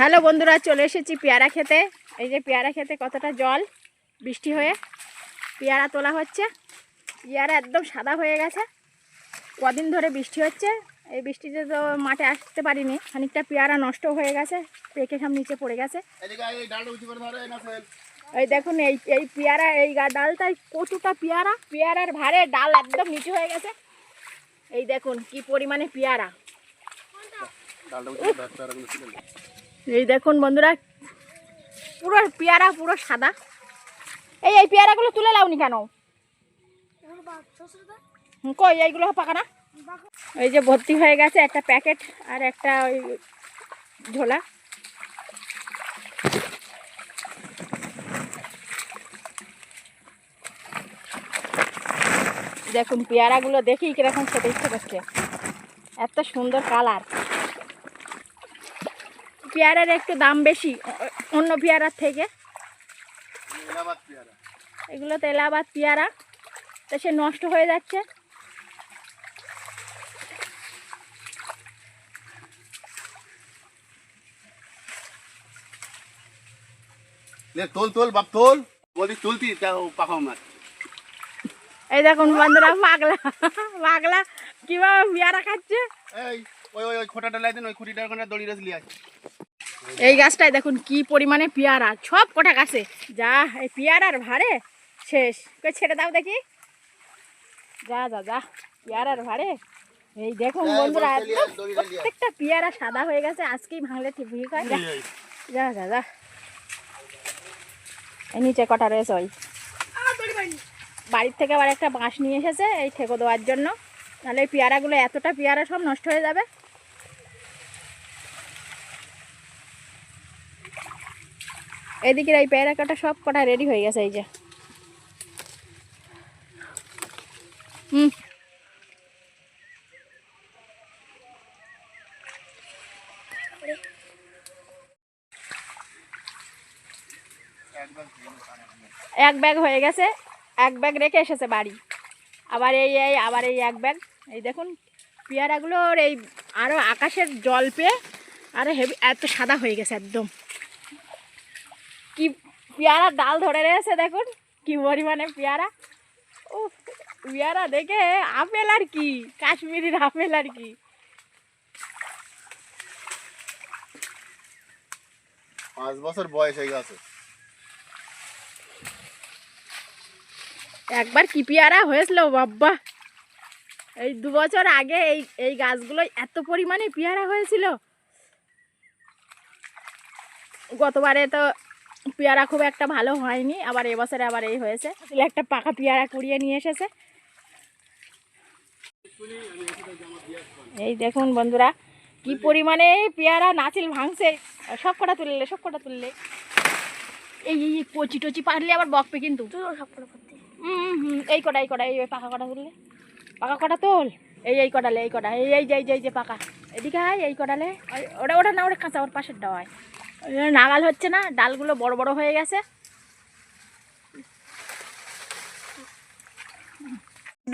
Hello বন্ধুরা, চলে এসেছি পেয়ারা খেতে। এই যে পেয়ারা খেতে কতটা জল, বৃষ্টি হয়ে পেয়ারা তোলা হচ্ছে। পেয়ারা একদম সাদা হয়ে গেছে। কদিন ধরে বৃষ্টি হচ্ছে। এই বৃষ্টিতে তো মাঠে আসতে পারিনি। খানিকটা পেয়ারা নষ্ট হয়ে গেছে, পেকে সব নিচে পড়ে গেছে। এই দেখুন, এই এই পেয়ারা, এই ডালটাই কতটা পেয়ারা, পেয়ারার ভারে ডাল একদম নিচু হয়ে গেছে। এই দেখুন, কি পরিমাণে পেয়ারা। এই দেখুন বন্ধুরা, পুরো পেয়ারা, পুরো সাদা। এই এই পেয়ারাগুলো তুলে লাওনি কেন? কই, এইগুলো পাকা না? এই যে ভর্তি হয়ে গেছে একটা প্যাকেট আর একটা ওই ঝোলা। দেখুন, পেয়ারাগুলো দেখেই কীরকম খেতে ইচ্ছে করছে। এত সুন্দর কালার। পেয়ারার একটু দাম বেশি অন্য পেয়ারার থেকে। এগুলো তো এলাহাবাদ পেয়ারা তো সে নষ্ট হয়ে যাচ্ছে। তোল তোল বাপ তোল। বলি তুলতি মাছ এই দেখুন বন্ধুরা পাগলা পাগলা কীভাবে পেয়ারা খাচ্ছে? এই ওই ওই ওই খোটাটা লাই দেন ওই খুঁটিটার ওখানে দড়ি রেসলি আছে এই গাছটায় দেখুন কি পরিমাণে পেয়ারা সব কটা গাছে। যা এই পেয়ারার ভারে শেষ। কই ছেড়ে দাও দেখি। যা যা যা পেয়ারার ভারে এই দেখুন বন্ধুরা। প্রত্যেকটা পেয়ারা সাদা হয়ে গেছে আজকেই ভাঙলে ঠিক হয়। যা যা যা যা। এই নিচে কটা রয়েছে ওই। বাড়ির থেকে আবার একটা বাঁশ নিয়ে এসেছে এই ঠেকো দেওয়ার জন্য। নাহলে এই পেয়ারাগুলো এতটা পেয়ারা সব নষ্ট হয়ে যাবে। এদিকের এই পেয়ারা কাটা সব কটা রেডি হয়ে গেছে এই যে। হুম। এক ব্যাগ হয়ে গেছে, এক ব্যাগ রেখে এসেছে বাড়ি। আবার এই এই, আবার এই এক ব্যাগ এই দেখুন, পেয়ারাগুলোর এই আরও আকাশের জল পেয়ে আরও হেভি, এত সাদা হয়ে গেছে একদম। কি পেয়ারা ডাল ধরে রয়েছে দেখুন কি পরিমাণে পেয়ারা। ও পেয়ারা দেখে আপেল আর কি কাশ্মীরির আপেল আর কি। পাঁচ বছর বয়স হয়ে গেছে। একবার কি পেয়ারা হয়েছিল বাব্বা এই দু বছর আগে এই এই গাছগুলো এত পরিমাণে পেয়ারা হয়েছিল। গতবারে তো পেয়ারা খুব একটা ভালো হয়নি আবার এবছরে আবার এই হয়েছে। একটা পাকা পেয়ারা কুড়িয়ে নিয়ে এসেছে। এই দেখুন বন্ধুরা কি পরিমাণে পেয়ারা নাচিল ভাঙছে। সব কটা তুললে সব কটা তুললে। এই এই কচি টচি পারলে আবার বকবে কিন্তু। হুম হুম এই কটা এই কটা এই পাকা কটা তুললে। পাকা কটা তোল। এই এই কটালে এই কটা। এই এই যে এই যে এই যে পাকা। এদিকে আয় এই কটালে ওটা ওটা না ওটা কাঁচা ওর পাশের ওই জন্য নাগাল হচ্ছে না ডালগুলো বড় বড় হয়ে গেছে।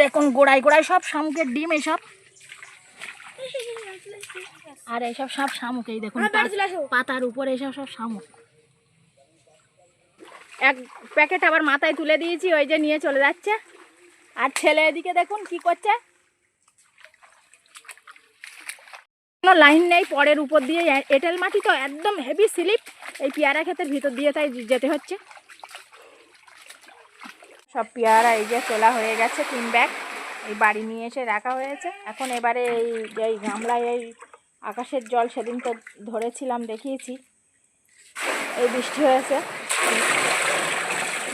দেখুন গোড়ায় গোড়ায় সব শামুকের ডিম এইসব আর এইসব সব শামুক এই দেখুন পাতার উপরে এইসব সব শামুক। এক প্যাকেট আবার মাথায় তুলে দিয়েছি ওই যে নিয়ে চলে যাচ্ছে। আর ছেলে এদিকে দেখুন কি করছে। কোনো লাইন নেই, পরের উপর দিয়ে এঁটেল মাটি তো একদম হেভি স্লিপ এই পেয়ারা ক্ষেতের ভিতর দিয়ে তাই যেতে হচ্ছে। সব পেয়ারা এই যে তোলা হয়ে গেছে, তিন ব্যাগ। এই বাড়ি নিয়ে এসে রাখা হয়েছে। এখন এবারে এই এই গামলায় এই আকাশের জল সেদিন তো ধরেছিলাম, দেখিয়েছি। এই বৃষ্টি হয়েছে।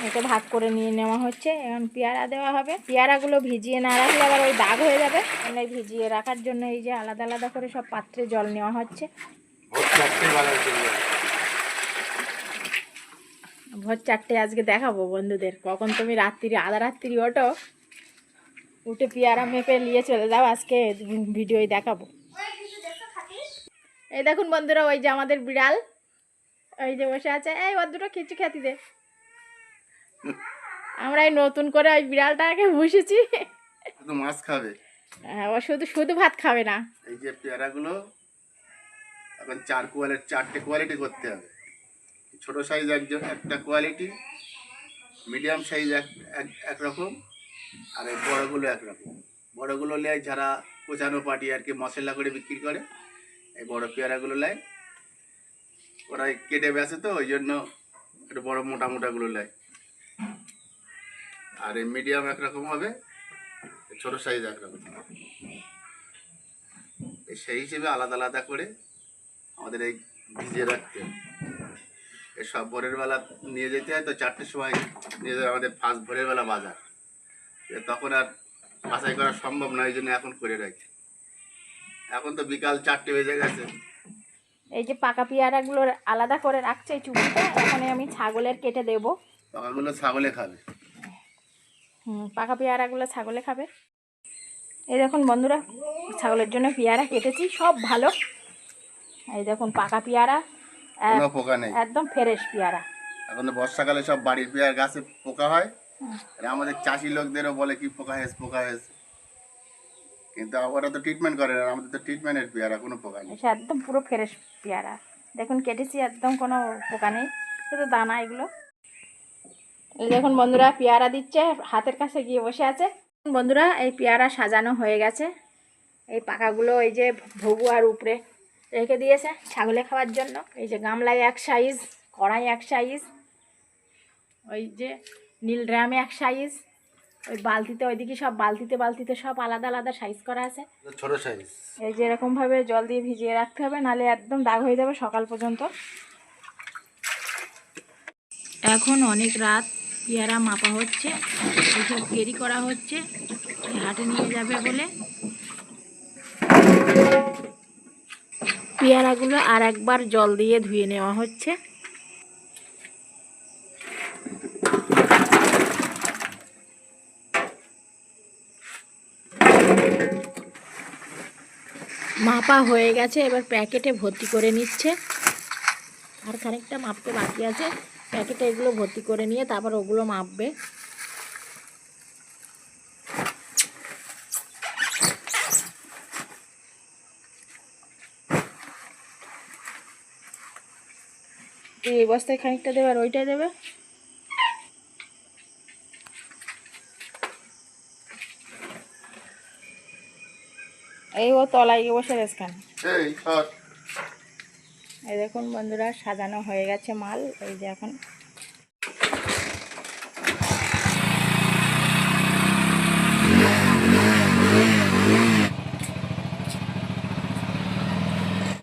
এটা ভাগ করে নিয়ে নেওয়া হচ্ছে। এখন পেয়ারা দেওয়া হবে। পেয়ারাগুলো ভিজিয়ে না রাখলে আবার ওই দাগ হয়ে যাবে। মানে ভিজিয়ে রাখার জন্য এই যে আলাদা আলাদা করে সব পাত্রে জল নেওয়া হচ্ছে। ভোর চারটে আজকে দেখাবো বন্ধুদের। কখন তুমি রাত্রি আধা রাত্রি ওঠো উঠে পেয়ারা মেপে নিয়ে চলে যাও। আজকে ভিডিওই দেখাবো। এই দেখুন বন্ধুরা ওই যে আমাদের বিড়াল। ওই যে বসে আছে। এই ওর দুটো খিচু খেতে দে। আমরা এই নতুন করে ওই বিড়ালটাকে বসেছি শুধু মাছ খাবে? হ্যাঁ, ও শুধু শুধু ভাত খাবে না। এই যে পেয়ারাগুলো এখন চার কোয়ালিটি চারটে কোয়ালিটি করতে হবে। ছোটো সাইজ একজন একটা কোয়ালিটি মিডিয়াম সাইজ এক এক- একরকম আর এই বড়গুলো একরকম। বড়গুলো নেয় যারা কোচানো পাটি আর কি মশলা করে বিক্রি করে এই বড় পেয়ারাগুলো নেয়। ওরা কেটে বেছে তো ওই জন্য একটু বড় মোটা মোটাগুলো নেয়। আর এই মিডিয়াম একরকম হবে ছোট সাইজ একরকম সেই হিসেবে আলাদা আলাদা করে আমাদের এই ভিজিয়ে রাখতে। এই সব ভোরের বেলা নিয়ে যেতে হয় তো চারটের সময় নিয়ে যাবে আমাদের ফার্স্ট ভোরের বেলা বাজার। তখন আর বাছাই করা সম্ভব নয় এই জন্য এখন করে রাখি। এখন তো বিকাল চারটে বেজে গেছে। এই যে পাকা পেয়ারাগুলো আলাদা করে রাখছে চুপিটা এখানে আমি ছাগলের কেটে দেবো। পাকাগুলো ছাগলে খাবে। পাকা পেয়ারাগুলো ছাগলে খাবে। এই দেখুন বন্ধুরা ছাগলের জন্য পেয়ারা কেটেছি সব ভালো। এই দেখুন পাকা পেয়ারা কোনো পোকা নেই। একদম ফ্রেশ পেয়ারা। এখন তো বর্ষাকালে সব বাড়ির পেয়ার গাছে পোকা হয়। আর আমাদের চাষি লোকদেরও বলে কি পোকা হয়েছে পোকা হয়েছে। কিন্তু ওরা তো ট্রিটমেন্ট করে না আমাদের তো ট্রিটমেন্টের পেয়ারা কোনো পোকা নেই। একদম পুরো ফ্রেশ পেয়ারা। দেখুন কেটেছি একদম কোনো পোকা নেই। শুধু দানা এগুলো। এই দেখুন বন্ধুরা পেয়ারা দিচ্ছে হাতের কাছে গিয়ে বসে আছে। বন্ধুরা এই পেয়ারা সাজানো হয়ে গেছে। এই পাকাগুলো এই যে ভগু আর উপরে রেখে দিয়েছে ছাগলে খাওয়ার জন্য। এই যে গামলায় এক সাইজ কড়াই এক সাইজ ওই যে নীল ড্রামে এক সাইজ ওই বালতিতে ওইদিকে সব বালতিতে বালতিতে সব আলাদা আলাদা সাইজ করা আছে। ছোট সাইজ এই যে এরকমভাবে জল দিয়ে ভিজিয়ে রাখতে হবে নালে একদম দাগ হয়ে যাবে সকাল পর্যন্ত। এখন অনেক রাত। পেয়ারা মাপা হচ্ছে এইসব কেরি করা হচ্ছে হাটে নিয়ে যাবে বলে। পেয়ারাগুলো আর একবার জল দিয়ে ধুয়ে নেওয়া হচ্ছে। মাপা হয়ে গেছে, এবার প্যাকেটে ভর্তি করে নিচ্ছে। আর খানিকটা মাপতে বাকি আছে। প্যাকেটে এগুলো ভর্তি করে নিয়ে তারপর ওগুলো মাপবে। এই বস্তায় খানিকটা দেবে আর ওইটাই দেবে? এই ও তলায় গিয়ে বসে রেস কেন এই এই দেখুন বন্ধুরা সাজানো হয়ে গেছে মাল। এই যে এখন